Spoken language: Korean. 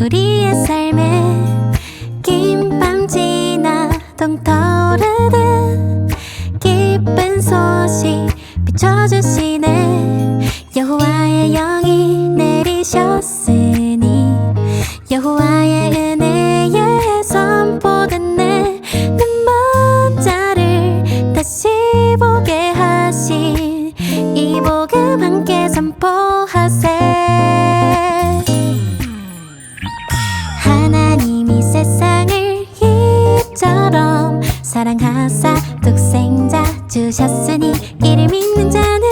우리의 삶에 긴밤 지나던 떠오르는 기쁜 소식 비춰주시네. 여호와의 영이 내리셨으니 여호와의 은혜에 선포된 내 눈먼 자를 다시 보게 하신 이 복음 함께 선포하세. 하나님이 세상을 이처럼 사랑하사 독생자 주셨으니 이를 믿는 자는